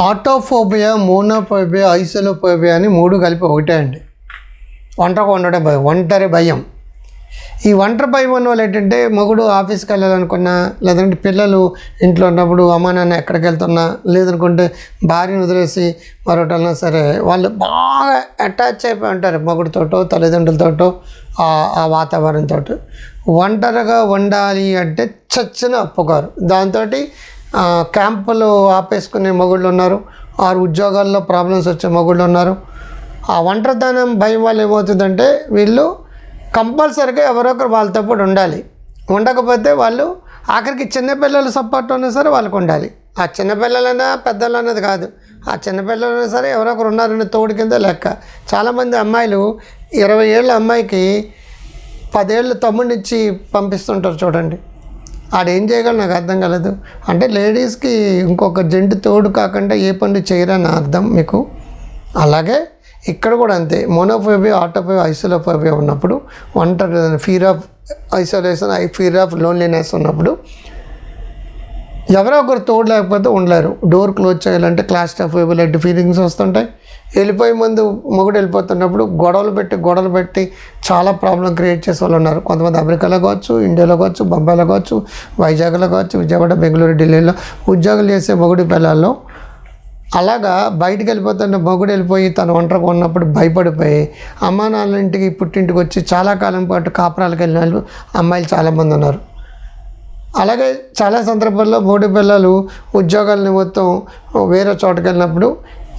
Autophobia monophobia ఐసోలోఫోబియా అని మూడు కలిపి ఒకటే అండి. ఒంటరి ఉండడే భయం ఒంటరి భయం. ఈ ఒంటరి భయం అన్న వాళ్ళు ఏంటంటే మగుడు ఆఫీస్కి వెళ్ళాలనుకున్నా లేదంటే పిల్లలు ఇంట్లో ఉన్నప్పుడు అమ్మా నాన్న ఎక్కడికి వెళ్తున్నా లేదనుకుంటే భార్యను వదిలేసి మరొకటన్నా సరే వాళ్ళు బాగా అటాచ్ అయిపోయి ఉంటారు మగుడితోటో తల్లిదండ్రులతోటో ఆ- ఆ వాతావరణంతో ఒంటరిగా ఉండాలి అంటే చచ్చిన ఒప్పుకోరు. దాంతో క్యాంపులు ఆపేసుకునే మొగుళ్ళు ఉన్నారు. ఆరు ఉద్యోగాల్లో ప్రాబ్లమ్స్ వచ్చే మొగుళ్ళు ఉన్నారు. ఆ ఒంటరితనం భయం వల్ల ఏమవుతుందంటే వీళ్ళు కంపల్సరీగా ఎవరొకరు వాళ్ళతో పాటు ఉండాలి. ఉండకపోతే వాళ్ళు ఆఖరికి చిన్నపిల్లల సపోర్ట్ ఉన్నా సరే వాళ్ళకు ఉండాలి. ఆ చిన్నపిల్లలైనా పెద్దలు అన్నది కాదు. ఆ చిన్నపిల్లలైనా సరే ఎవరొకరు ఒకరు ఉన్నారనే తోడు కింద లెక్క. చాలామంది అమ్మాయిలు ఇరవై ఏళ్ళ అమ్మాయికి పదేళ్ళు తమ్ముడినిచ్చి పంపిస్తుంటారు చూడండి. ఆడేం చేయగలరు? నాకు అర్థం కాలేదు. అంటే లేడీస్కి ఇంకొక జంటు తోడు కాకుండా ఏ పనులు చేయరని అర్థం మీకు? అలాగే ఇక్కడ కూడా అంతే. మోనోఫోబియా ఆటోఫోబియా ఐసోలోఫోబియా ఉన్నప్పుడు ఒంటరి fear of isolation I fear of loneliness ఉన్నప్పుడు ఎవరో ఒకరు తోడు లేకపోతే ఉండలేరు. డోర్ క్లోజ్ చేయాలంటే క్లాస్ ఆఫ్ లాంటి ఫీలింగ్స్ వస్తుంటాయి. వెళ్ళిపోయే ముందు మొగుడు వెళ్ళిపోతున్నప్పుడు గొడవలు పెట్టి గొడవలు పెట్టి చాలా ప్రాబ్లం క్రియేట్ చేసే వాళ్ళు ఉన్నారు. కొంతమంది అమెరికాలో కావచ్చు ఇండియాలో కావచ్చు బొంబాయిలో కావచ్చు వైజాగ్లో కావచ్చు విజయవాడ బెంగళూరు ఢిల్లీలో ఉద్యోగాలు చేసే మొగుడి పిల్లల్లో అలాగా బయటికి వెళ్ళిపోతున్న మొగుడు వెళ్ళిపోయి తను ఒంటరిగా ఉన్నప్పుడు భయపడిపోయి అమ్మానాన్నల ఇంటికి పుట్టింటికి వచ్చి చాలా కాలం పాటు కాపురాలకు వెళ్ళిన వాళ్ళు అమ్మాయిలు చాలామంది ఉన్నారు. అలాగే చాలా సందర్భాల్లో బోడి పిల్లలు ఉద్యోగాల నిమిత్తం వేరే చోటకి వెళ్ళినప్పుడు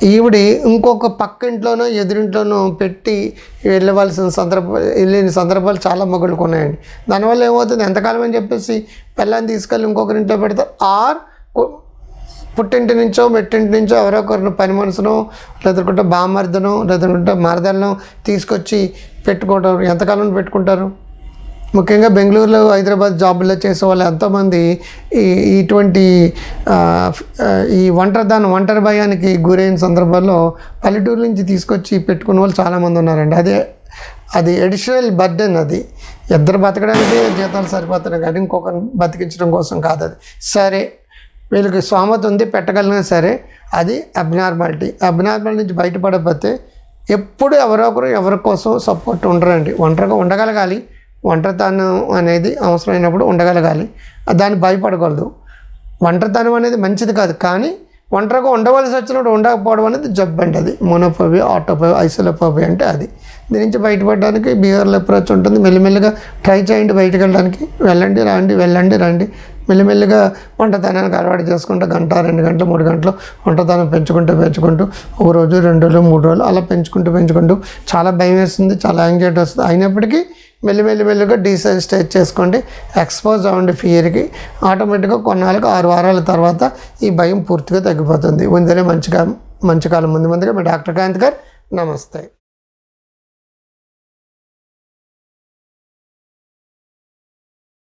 ఈవిడి ఇంకొక పక్కింట్లోనో ఎదురింట్లోనో పెట్టి వెళ్ళవలసిన సందర్భ వెళ్ళిన సందర్భాలు చాలా మొగుళ్ళకు ఉన్నాయండి. దానివల్ల ఏమవుతుంది? ఎంతకాలం అని చెప్పేసి పిల్లని తీసుకెళ్ళి ఇంకొకరింట్లో పెడతారు ఆర్ పుట్టింటి నుంచో మెట్టింటి నుంచో ఎవరో ఒకరిని పని మనుషును లేదంటే బామర్దనో లేదంటే మరదలను తీసుకొచ్చి పెట్టుకోవడం ఎంతకాలం పెట్టుకుంటారు? ముఖ్యంగా బెంగళూరులో హైదరాబాద్ జాబుల్లో చేసే వాళ్ళు ఎంతోమంది ఈ ఇటువంటి ఈ ఆ, ఈ ఒంటరిదానం ఒంటరి భయానికి గురైన సందర్భాల్లో పల్లెటూరు నుంచి తీసుకొచ్చి పెట్టుకున్న వాళ్ళు చాలామంది ఉన్నారండి. అదే అది అడిషనల్ బర్డెన్ అది. ఇద్దరు బతకడానికి జీతాలు సరిపోతున్నాయి కానీ ఇంకొకరిని బతికించడం కోసం కాదు అది. సరే వీళ్ళకి స్వామత ఉంది పెట్టగలిగినా సరే అది అబ్నార్మాలిటీ అబ్నార్మాలిటీ నుంచి బయటపడకపోతే ఎప్పుడు ఎవరో ఒకరు ఎవరి కోసం సపోర్ట్ ఉండరండి. ఒంటరిగా ఉండగలగాలి ఒంటరితనం అనేది అవసరమైనప్పుడు ఉండగలగాలి. దాన్ని భయపడకూడదు. ఒంటరితనం అనేది మంచిది కాదు. కానీ ఒంటరిగా ఉండవలసి వచ్చినప్పుడు ఉండకపోవడం అనేది జబ్బు అంటే అది. మోనోపోవి ఆటోఫోబియా ఐసోలోపోవి అంటే అది. దీని నుంచి బయటపడడానికి బిహేవియర్ అప్రోచ్ ఉంటుంది. మెల్లిమెల్లిగా ట్రై చేయండి బయటకు వెళ్ళడానికి. వెళ్ళండి రండి వెళ్ళండి రండి. మెల్లిమెల్లిగా వంటతనానికి అలవాటు చేసుకుంటూ గంట రెండు గంటలు మూడు గంటలు వంటతనం పెంచుకుంటూ పెంచుకుంటూ ఒక రోజు రెండు రోజులు మూడు రోజులు అలా పెంచుకుంటూ పెంచుకుంటూ చాలా భయం వేస్తుంది చాలా యాంగ్జైటీ వస్తుంది. అయినప్పటికీ మెల్లి మెల్లి మెల్లిగా డీసెన్సిటైజ్ చేసుకోండి. ఎక్స్పోజ్ అవ్వండి ఫియర్కి ఆటోమేటిక్గా కొన్నాళ్ళకి ఆరు వారాల తర్వాత ఈ భయం పూర్తిగా తగ్గిపోతుంది. ముందరే మంచిగా మంచి కాలం ముందు ముందుగా మీ డాక్టర్ కాంత్ గారు నమస్తే.